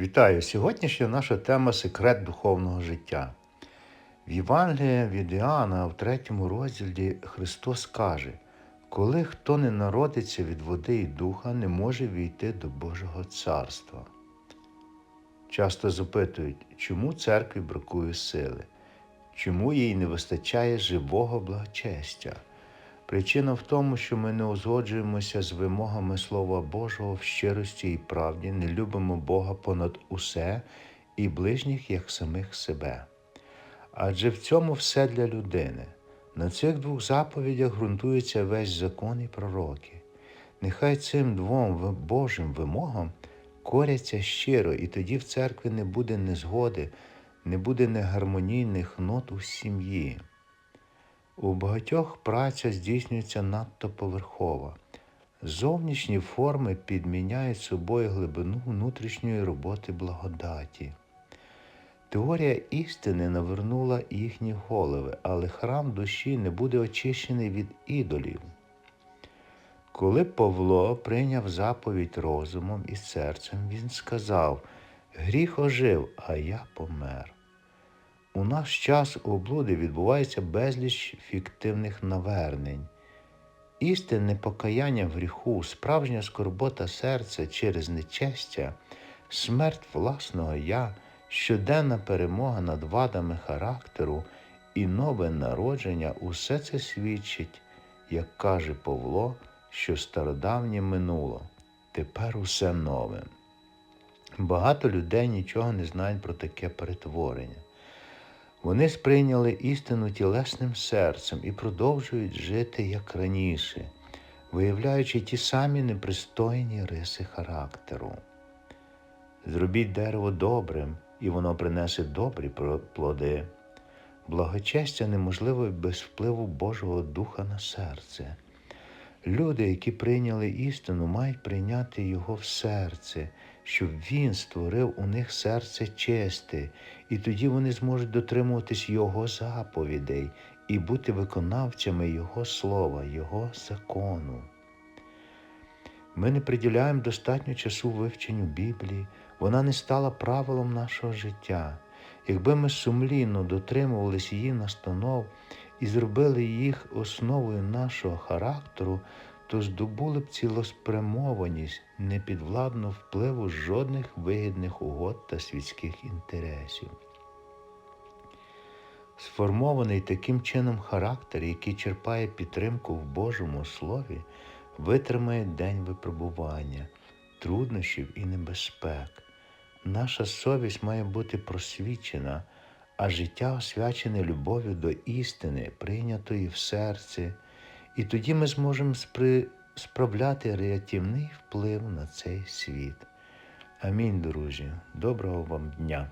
Вітаю! Сьогоднішня наша тема секрет духовного життя. В Євангелії від Іоанна в третьому розділі Христос каже, коли хто не народиться від води і духа, не може війти до Божого царства. Часто запитують, чому церкві бракує сили, чому їй не вистачає живого благочестя. Причина в тому, що ми не узгоджуємося з вимогами Слова Божого в щирості і правді, не любимо Бога понад усе і ближніх як самих себе. Адже в цьому все для людини. На цих двох заповідях ґрунтується весь закон і пророки. Нехай цим двом Божим вимогам коряться щиро, і тоді в церкві не буде незгоди, не буде негармонійних нот у сім'ї. У багатьох праця здійснюється надто поверхова. Зовнішні форми підміняють собою глибину внутрішньої роботи благодаті. Теорія істини навернула їхні голови, але храм душі не буде очищений від ідолів. Коли Павло прийняв заповідь розумом і серцем, він сказав: Гріх ожив, а я помер. У наш час у облуди відбувається безліч фіктивних навернень. Істинне покаяння в гріху, справжня скорбота серця через нечестя, смерть власного я, щоденна перемога над вадами характеру і нове народження усе це свідчить, як каже Павло, що стародавнє минуло, тепер усе нове. Багато людей нічого не знають про таке перетворення. Вони сприйняли істину тілесним серцем і продовжують жити як раніше, виявляючи ті самі непристойні риси характеру. Зробіть дерево добрим, і воно принесе добрі плоди. Благочестя неможливе без впливу Божого Духа на серце. Люди, які прийняли істину, мають прийняти Його в серце, щоб Він створив у них серце чисте, і тоді вони зможуть дотримуватись Його заповідей і бути виконавцями Його слова, Його закону. Ми не приділяємо достатньо часу вивченню Біблії, вона не стала правилом нашого життя. Якби ми сумлінно дотримувалися її настанов і зробили їх основою нашого характеру, то здобули б цілоспрямованість непідвладну впливу жодних вигідних угод та світських інтересів. Сформований таким чином характер, який черпає підтримку в Божому Слові, витримає день випробування, труднощів і небезпек. Наша совість має бути просвічена, а життя освячене любов'ю до істини, прийнятої в серці, і тоді ми зможемо справляти рятівний вплив на цей світ. Амінь, друзі. Доброго вам дня!